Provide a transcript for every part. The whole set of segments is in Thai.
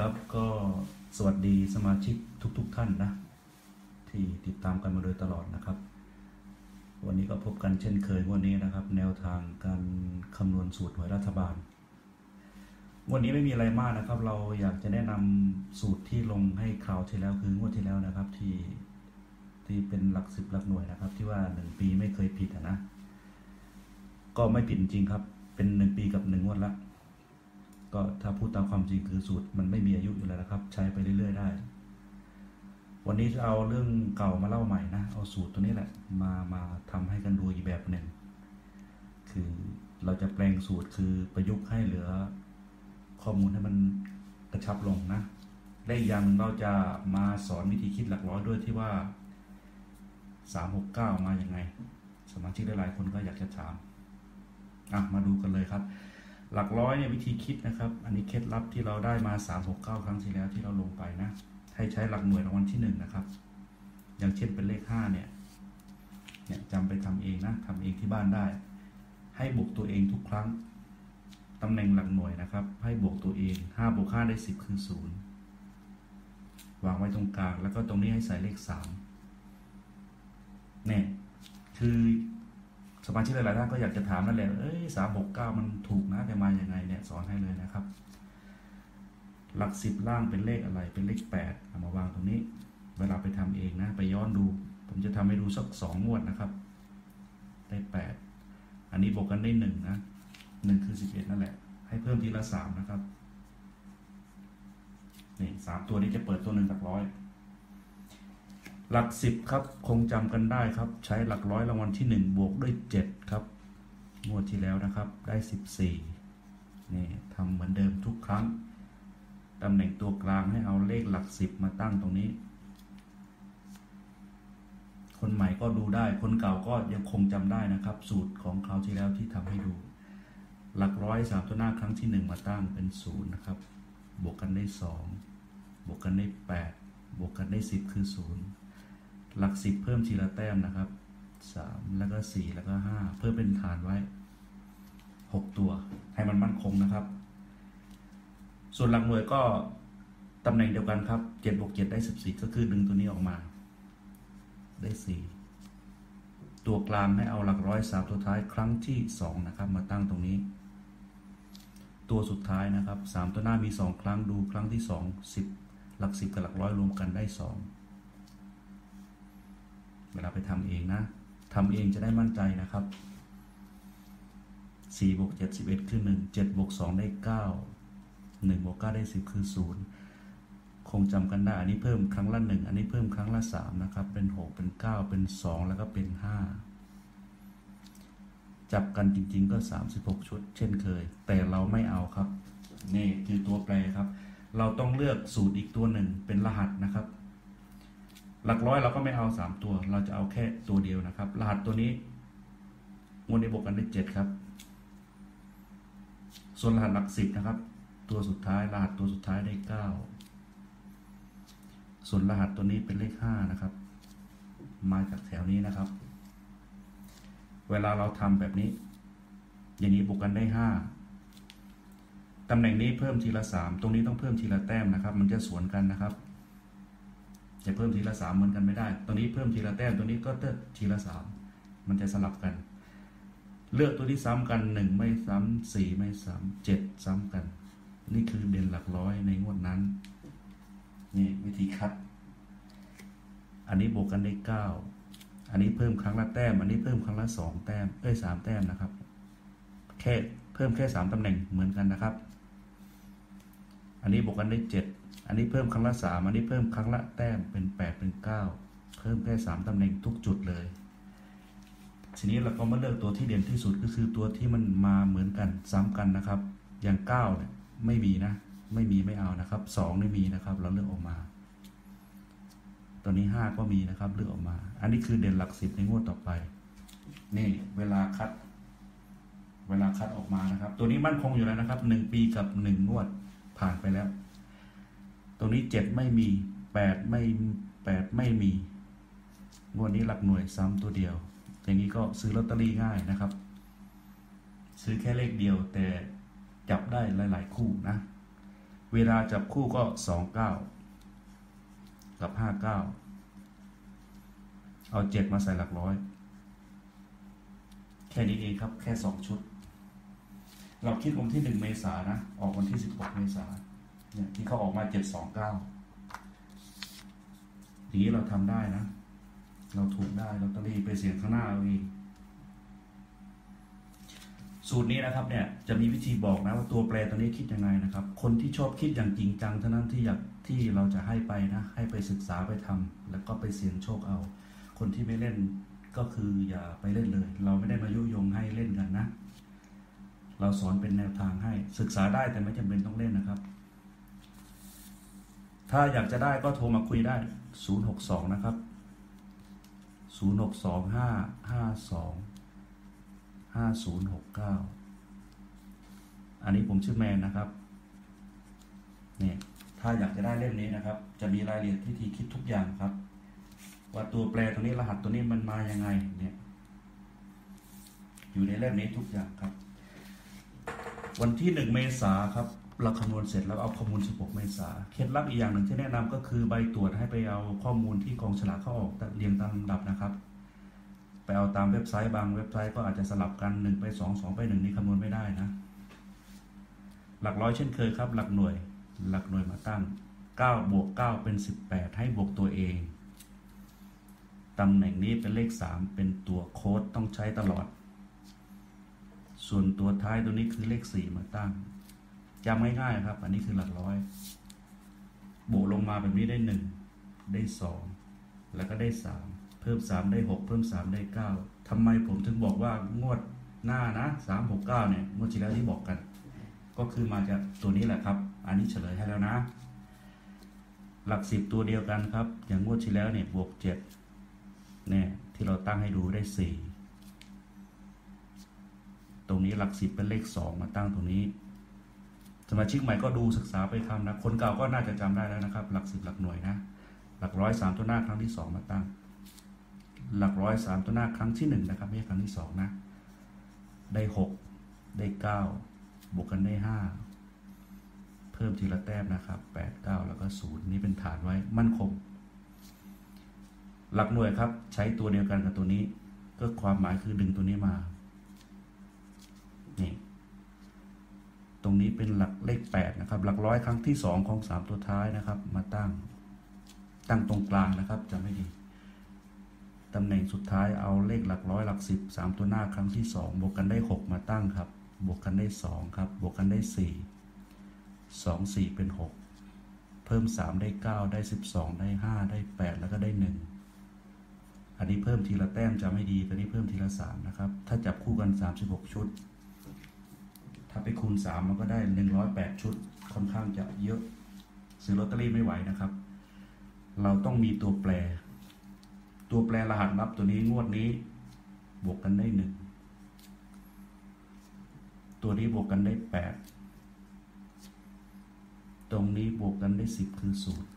ครับก็สวัสดีสมาชิกทุกๆทท่านนะ ที่ติดตามกันมาโดยตลอดนะครับ วันนี้ก็พบกันเช่นเคยวันนี้นะครับ แนวทางการคำนวณสูตรหวยรัฐบาล วันนี้ไม่มีอะไรมากนะครับ เราอยากจะแนะนำสูตรที่ลงให้คราวที่แล้วคืองวดที่แล้วนะครับที่ที่เป็นหลักสิบหลักหน่วยนะครับ ที่ว่าหนึ่งปีไม่เคยผิดอะนะ ก็ไม่ผิดจริงครับ เป็นหนึ่งปีกับหนึ่งงวดละ ก็ถ้าพูดตามความจริงคือสูตรมันไม่มีอายุอยู่แล้วนะครับ ใช้ไปเรื่อยๆได้ วันนี้จะเอาเรื่องเก่ามาเล่าใหม่นะ เอาสูตรตัวนี้แหละ มามาทำให้กันดูอีกแบบหนึ่ง คือเราจะแปลงสูตรคือประยุกต์ให้เหลือข้อมูลให้มันกระชับลงนะได้ย่างหนึ่งเราจะมาสอนวิธีคิดหลักร้อยด้วยที่ว่า 369 มาอย่างไง สมาชิกหลายๆคนก็อยากจะถามอะมาดูกันเลยครับ หลักร้อยเนี่ยวิธีคิดนะครับ อันนี้เคล็ดลับที่เราได้มา 369 ครั้งที่แล้วที่เราลงไปนะ ให้ใช้หลักหน่วยรางวัลที่ 1 นะครับ อย่างเช่นเป็นเลข 5 เนี่ย เนี่ยจำไปทำเองนะทำเองที่บ้านได้ ให้บวกตัวเองทุกครั้งตำแหน่งหลักหน่วยนะครับ ให้บวกตัวเอง5บวก5ได้ 10 คือ 0 วางไว้ตรงกลาง แล้วก็ตรงนี้ให้ใส่เลข 3 เนี่ยคือ สมาชิกหลายๆท่านก็อยากจะถามนั่นแหละ เอ้ยสามหกเก้ามันถูกนะแต่มาอย่างไงเนี่ยสอนให้เลยนะครับ หลักสิบล่างเป็นเลขอะไร เป็นเลขแปดเอามาวางตรงนี้ เวลาไปทำเองนะ ไปย้อนดู ผมจะทำให้ดูสักสองงวดนะครับ ได้แปด อันนี้บวกกันได้หนึ่งนะหนึ่งคือสิบเอ็ดนั่นแหละ ให้เพิ่มทีละสามนะครับนี่สามตัวนี้จะเปิดตัวหนึ่งหลักร้อย หลักสิบครับ คงจำกันได้ครับ ใช้หลักร้อยรางวัลที่หนึ่งบวกด้วยเจ็ดครับ งวดที่แล้วนะครับ ได้สิบสี่นี่ทำเหมือนเดิมทุกครั้ง ตำแหน่งตัวกลางให้เอาเลขหลักสิบมาตั้งตรงนี้ คนใหม่ก็ดูได้ คนเก่าก็ยังคงจำได้นะครับ สูตรของคราวที่แล้วที่ทำให้ดู หลักร้อยสามตัวหน้าครั้งที่หนึ่งมาตั้งเป็นศูนย์นะครับ บวกกันได้สองบวกกันได้แปดบวกกันได้สิบคือศูนย์ หลักสิบเพิ่มทีละแต้มนะครับสามแล้วก็สี่แล้วก็ห้าเพิ่มเป็นฐานไว้หกตัว ให้มันมั่นคงนะครับ ส่วนหลักหน่วยก็ตำแหน่งเดียวกันครับเจ็ดบวกเจ็ดได้สิบสี่ก็คือดึงตัวนี้ออกมา ได้สี่ตัวกลางให้เอาหลักร้อยสามตัวท้ายครั้งที่สองนะครับ มาตั้งตรงนี้ ตัวสุดท้ายนะครับสามตัวหน้ามีสองครั้งดูครั้งที่สองสิบหลักสิบกับหลักร้อยรวมกันได้สอง เวลาไปทำเองนะทำเองจะได้มั่นใจนะครับสี่บวกเจ็ดสิบเอ็ดคือหนึ่งเจ็ดบวกสองได้เก้าหนึ่งบวกเก้าได้สิบคือศูนย์คงจำกันได้ อันนี้เพิ่มครั้งละหนึ่งอันนี้เพิ่มครั้งละสามนะครับ เป็นหกเป็นเก้าเป็นสองแล้วก็เป็นห้าจับกันจริงๆก็สามสิบหกชุด เช่นเคย แต่เราไม่เอาครับ นี่คือตัวแปรครับ เราต้องเลือกสูตรอีกตัวหนึ่งเป็นรหัสนะครับ หลักร้อยเราก็ไม่เอาสามตัว เราจะเอาแค่ตัวเดียวนะครับ รหัสตัวนี้งวดนี้บวกกันได้เจ็ดครับ ส่วนรหัสหลักสิบนะครับ ตัวสุดท้ายรหัสตัวสุดท้ายได้เก้าส่วนรหัสตัวนี้เป็นเลขห้านะครับ มาจากแถวนี้นะครับ เวลาเราทำแบบนี้ อย่างนี้บวกกันได้ห้าตำแหน่งนี้เพิ่มทีละสามตรงนี้ต้องเพิ่มทีละแต้มนะครับ มันจะสวนกันนะครับ จะเพิ่มทีละสามเหมือนกันไม่ได้ตัวนี้เพิ่มทีละแต้มตัวนี้ก็เติมทีละสามมันจะสลับกัน เลือกตัวที่ซ้ำกันหนึ่งไม่ซ้ำสี่ไม่ซ้ำเจ็ดซ้ำกัน นี่คือเด่นหลักร้อยในงวดนั้น นี่วิธีคัด อันนี้บวกกันได้เก้าอันนี้เพิ่มครั้งละแต้ม อันนี้เพิ่มครั้งละสองแต้ม เอ้ยสามแต้มนะครับ แค่เพิ่มแค่สามตำแหน่งเหมือนกันนะครับ อันนี้บวกกันได้เจ็ดอันนี้เพิ่มครั้งละสามอันนี้เพิ่มครั้งละแต้มเป็นแปดเป็นเก้าเพิ่มแค่สามตำแหน่งทุกจุดเลย ทีนี้เราก็มาเลือกตัวที่เด่นที่สุดก็คือตัวที่มันมาเหมือนกันซ้ำกันนะครับ อย่างเก้าเนี่ยไม่มีนะ ไม่มีไม่เอานะครับสองไม่มีนะครับ เราเลือกออกมา ตัวนี้ห้าก็มีนะครับเลือกออกมา อันนี้คือเด่นหลักสิบในงวดต่อไป นี่เวลาคัด เวลาคัดออกมานะครับ ตัวนี้มั่นคงอยู่แล้วนะครับหนึ่งปีกับหนึ่งงวด ผ่านไปแล้วตัวนี้เจ็ดไม่มีแปดไม่แปดไม่มี งวดนี้หลักหน่วยซ้ำตัวเดียว อย่างนี้ก็ซื้อลอตเตอรี่ง่ายนะครับ ซื้อแค่เลขเดียวแต่จับได้หลาย ๆ คู่นะเเวลาจับคู่ก็สองเก้ากับห้าเก้าเอาเจ็ดมาใส่หลักร้อย แค่นี้เองครับ แค่สองชุด เราคิดวันที่หนึ่งเมษายนนะ ออกวันที่สิบหกเมษายนเนี่ยที่เขาออกมาเจ็ดสองเก้าอย่างนี้เราทำได้นะ เราถูกได้เราตอรีไปเสียงข้างหน้าเอาเองสูตรนี้นะครับเนี่ยจะมีวิธีบอกนะว่าตัวแปรตัวนี้คิดยังไงนะครับ คนที่ชอบคิดอย่างจริงจังเท่านั้นที่อยากที่เราจะให้ไปนะ ให้ไปศึกษาไปทำแล้วก็ไปเสี่ยงโชคเอา คนที่ไม่เล่นก็คืออย่าไปเล่นเลย เราไม่ได้มายุยงให้เล่นกันนะ เราสอนเป็นแนวทางให้ศึกษาได้แต่ไม่จำเป็นต้องเล่นนะครับ ถ้าอยากจะได้ก็โทรมาคุยได้ 062 นะครับ 062 552 5069 อันนี้ผมชื่อแมนนะครับเนี่ยถ้าอยากจะได้เล่มนี้นะครับ จะมีรายละเอียดวิธีคิดทุกอย่างครับ ว่าตัวแปรตัวนี้รหัสตัวนี้มันมายังไงเนี่ยอยู่ในเล่มนี้ทุกอย่างครับ วันที่หนึ่งเมษาครับเราคำนวณเสร็จแล้วเอาข้อมูล 16 เมษาเคล็ดลับอีกอย่างหนึ่งที่แนะนำก็คือใบตรวจให้ไปเอาข้อมูลที่กองฉลากเข้าออกเรียงตามลำดับนะครับ ไปเอาตามเว็บไซต์บางเว็บไซต์ก็อาจจะสลับกันหนึ่งไปสองสองไปหนึ่งนี่คำนวณไม่ได้นะ หลักร้อยเช่นเคยครับ หลักหน่วย หลักหน่วยมาตั้ง 9 บวก 9 เป็น 18 ให้บวกตัวเองตำแหน่งนี้เป็นเลข 3 เป็นตัวโค้ดต้องใช้ตลอด ส่วนตัวท้ายตัวนี้คือเลข4มาตั้งจำง่ายๆครับ อันนี้คือหลักร้อยบวกลงมาแบบนี้ได้1ได้2แล้วก็ได้3เพิ่ม3ได้6เพิ่ม3ได้9ทำไมผมถึงบอกว่างวดหน้านะ3 6 9เนี่ยงวดที่แล้วที่บอกกัน ก็คือมาจากตัวนี้แหละครับ อันนี้เฉลยให้แล้วนะ หลักสิบตัวเดียวกันครับ อย่างงวดที่แล้วเนี่ยบวกเจ็ดเนี่ยที่เราตั้งให้ดูได้สี่ รงนี้หลักสิบเป็นเลขสองมาตั้งตรงนี้ สมาชิกใหม่ก็ดูศึกษาไปทำนะ คนเก่าก็น่าจะจำได้แล้วนะครับ หลักสิบหลักหน่วยนะ หลักร้อยสามตัวหน้าครั้งที่สองมาตั้ง หลักร้อยสามตัวหน้าครั้งที่หนึ่งนะครับไม่ใช่ครั้งที่สองนะ ได้หกได้เก้าบวกกันได้ห้าเพิ่มทีละแต้มนะครับแปดเก้าแล้วก็ศูนย์นี่เป็นฐานไว้มั่นคงหลักหน่วยครับ ใช้ตัวเดียวกันกับตัวนี้ ก็ความหมายคือดึงตัวนี้มา นี่ตรงนี้เป็นหลักเลขแปดนะครับ หลักร้อยครั้งที่สองของสามตัวท้ายนะครับ มาตั้งตั้งตรงกลางนะครับจะไม่ดีตำแหน่งสุดท้ายเอาเลขหลักร้อยหลักสิบสามตัวหน้าครั้งที่สองบวกกันได้หกมาตั้งครับ บวกกันได้สองครับ บวกกันได้สี่สองสี่เป็นหกเพิ่มสามได้เก้าได้สิบสองได้ห้าได้แปดแล้วก็ได้หนึ่งอันนี้เพิ่มทีละแต้มจะไม่ดีตัวนี้เพิ่มทีละสามนะครับ ถ้าจับคู่กันสามสิบหกชุด ถ้าไปคูณสามมันก็ได้หนึ่งร้อยแปดชุด ค่อนข้างจะเยอะ ซื้อลอตเตอรี่ไม่ไหวนะครับ เราต้องมีตัวแปร ตัวแปรรหัสลับตัวนี้งวดนี้ บวกกันได้หนึ่งตัวนี้บวกกันได้แปดตรงนี้บวกกันได้สิบคือศูนย์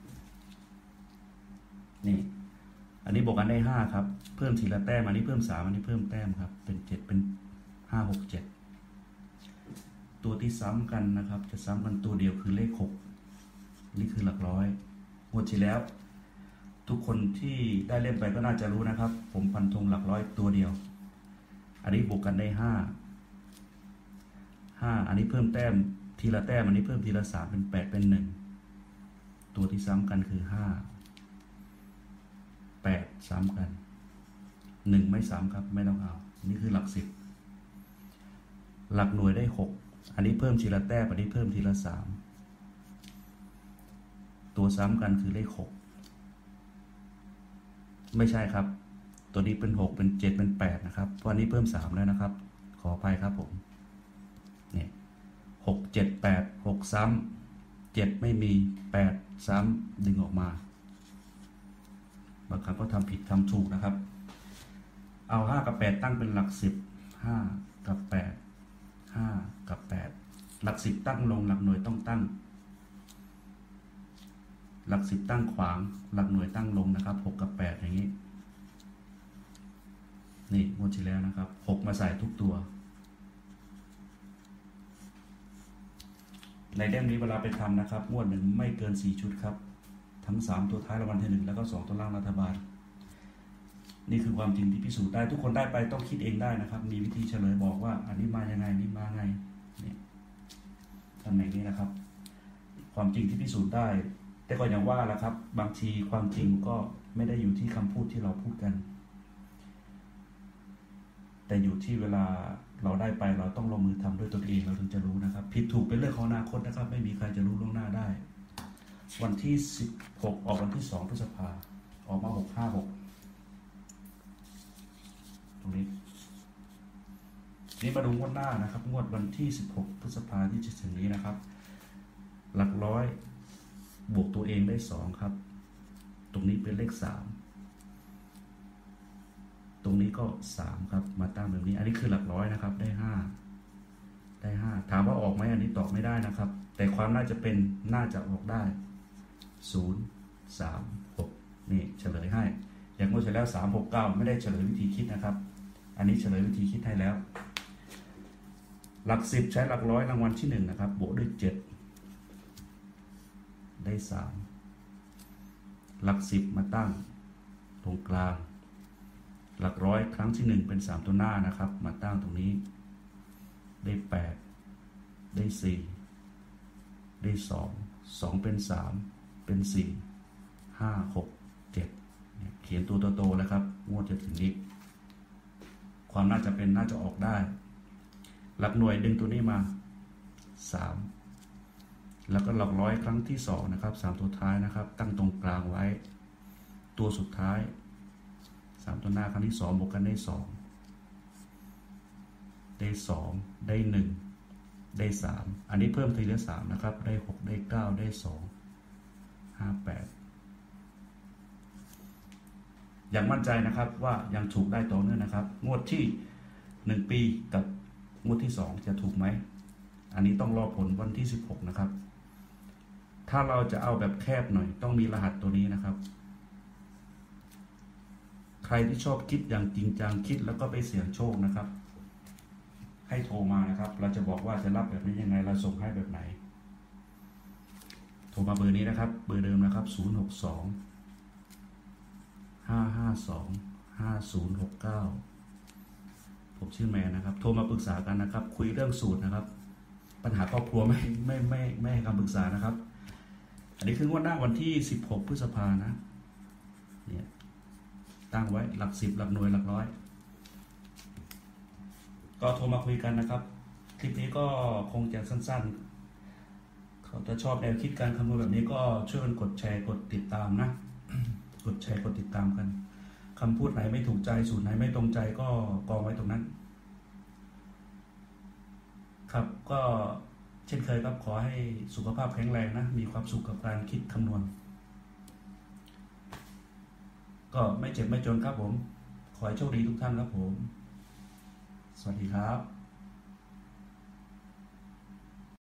นี่ อันนี้บวกกันได้ห้าครับ เพิ่มทีละแต้ม อันนี้เพิ่มสามอันนี้เพิ่มแต้มครับ เป็นเจ็ดเป็นห้าหกเจ็ด ตัวที่ซ้ำกันนะครับ จะซ้ำกันตัวเดียวคือเลขหกนี่คือหลักร้อยงวดที่แล้ว ทุกคนที่ได้เล่นไปก็น่าจะรู้นะครับ ผมพันธงหลักร้อยตัวเดียว อันนี้บวกกันได้ห้าห้าอันนี้เพิ่มแต้มทีละแต้มอันนี้เพิ่มทีละสามเป็นแปดเป็นหนึ่งตัวที่ซ้ำกันคือห้าแปดซ้ำกันหนึ่งไม่ซ้ำครับไม่ต้องเอา นี่คือหลักสิบหลักหน่วยได้หก อันนี้เพิ่มทีละแต้มอันนี้เพิ่มทีละสามตัวซ้ำกันคือเลขหกไม่ใช่ครับ ตัวนี้เป็นหกเป็นเจ็ดเป็นแปดนะครับเพราะอันนี้เพิ่มสามแล้วนะครับ ขออภัยครับผมเนี่ยหกเจ็ดแปดหกซ้ำเจ็ดไม่มีแปดซ้ำดึงออกมาบางครั้งก็ทำผิดทำถูกนะครับ เอาห้ากับแปดตั้งเป็นหลักสิบห้ากับแปด หลักสิบตั้งลงหลักหน่วยต้องตั้ง หลักสิบตั้งขวาง หลักหน่วยตั้งลงนะครับหกกับแปดอย่างนี้ นี่งวดที่แล้วนะครับหกมาใส่ทุกตัว ในเล่มนี้เวลาไปทำนะครับ งวดหนึ่งไม่เกินสี่ชุดครับ ทั้งสามตัวท้ายรางวัลที่หนึ่งแล้วก็สองตัวล่างรัฐบาลนี่คือความจริงที่พิสูจน์ได้ทุกคนได้ไปต้องคิดเองได้นะครับ มีวิธีเฉลยบอกว่า อันนี้มายังไงนี่มาไง ตำแหน่งนี้นะครับ ความจริงที่พิสูจน์ได้ แต่ก็อย่างว่าแหละครับ บางทีความจริงก็ไม่ได้อยู่ที่คำพูดที่เราพูดกัน แต่อยู่ที่เวลาเราได้ไปเราต้องลงมือทำด้วยตนเองเราถึงจะรู้นะครับ ผิดถูกเป็นเรื่องของอนาคตนะครับ ไม่มีใครจะรู้ล่วงหน้าได้ วันที่ 16 ออกวันที่ 2 พฤษภา ออกมา 656 ตรงนี้ นี่มาดูงวดหน้านะครับ งวดวันที่ 16 พฤษภาที่จะถึงนี้นะครับ หลักร้อย บวกตัวเองได้ 2 ครับ ตรงนี้เป็นเลข 3 ตรงนี้ก็ 3 ครับ มาตั้งแบบนี้ อันนี้คือหลักร้อยนะครับ ได้ 5 ได้ 5 ถามว่าออกไหมอันนี้ตอบไม่ได้นะครับ แต่ความน่าจะเป็นน่าจะออกได้ 0 3 6 นี่เฉลยให้ อย่างงวดที่แล้ว 3 6 9 ไม่ได้เฉลยวิธีคิดนะครับ อันนี้เฉลยวิธีคิดให้แล้ว หลักสิบใช้หลักร้อยรางวัลที่หนึ่งนะครับ บวกด้วยเจ็ดได้สามหลักสิบมาตั้งตรงกลาง หลักร้อยครั้งที่หนึ่งเป็นสามตัวหน้านะครับ มาตั้งตรงนี้ ได้แปดได้สี่ได้สองสองเป็นสามเป็นสี่ห้าหกเจ็ดเขียนตัวโตๆแล้วครับงวดจะถึงนี้ ความน่าจะเป็นน่าจะออกได้ หลักหน่วยดึงตัวนี้มาสามแล้วก็หลักร้อยครั้งที่สองนะครับสามตัวท้ายนะครับ ตั้งตรงกลางไว้ ตัวสุดท้ายสามตัวหน้าครั้งที่สองบวกกันได้สองได้สองได้หนึ่งได้สามอันนี้เพิ่มทีละสามนะครับ ได้หกได้เก้าได้สองห้าแปดอย่างมั่นใจนะครับว่ายังถูกได้ต่อเนื่องนะครับ งวดที่หนึ่งปีกับ งวดที่สองจะถูกไหม อันนี้ต้องรอผลวันที่สิบหกนะครับ ถ้าเราจะเอาแบบแคบหน่อยต้องมีรหัสตัวนี้นะครับ ใครที่ชอบคิดอย่างจริงจังคิดแล้วก็ไปเสี่ยงโชคนะครับ ให้โทรมานะครับ เราจะบอกว่าจะรับแบบนี้ยังไงเราส่งให้แบบไหน โทรมาเบอร์นี้นะครับ เบอร์เดิมนะครับ 0 6 2 5 5 2 5 0 6 9 ผมชื่อแมนนะครับ โทรมาปรึกษากันนะครับ คุยเรื่องสูตรนะครับ ปัญหาครอบครัวไม่ไม่ไม่ไม่ให้คำปรึกษานะครับ อันนี้คืองวดหน้าวันที่ 16 พฤษภานะ เนี่ย ตั้งไว้หลักสิบหลักหน่วยหลักร้อย ก็โทรมาคุยกันนะครับ คลิปนี้ก็คงจะสั้นๆเขาจะชอบแนวคิดการคำนวณแบบนี้ก็ช่วยกันกดแชร์กดติดตามนะ กดแชร์กดติดตามกัน คำพูดไหนไม่ถูกใจสูตรไหนไม่ตรงใจก็กองไว้ตรงนั้น ครับก็เช่นเคยครับขอให้สุขภาพแข็งแรงนะ มีความสุขกับการคิดคำนวณ ก็ไม่เจ็บไม่จนครับผม ขอให้โชคดีทุกท่านครับผม สวัสดีครับ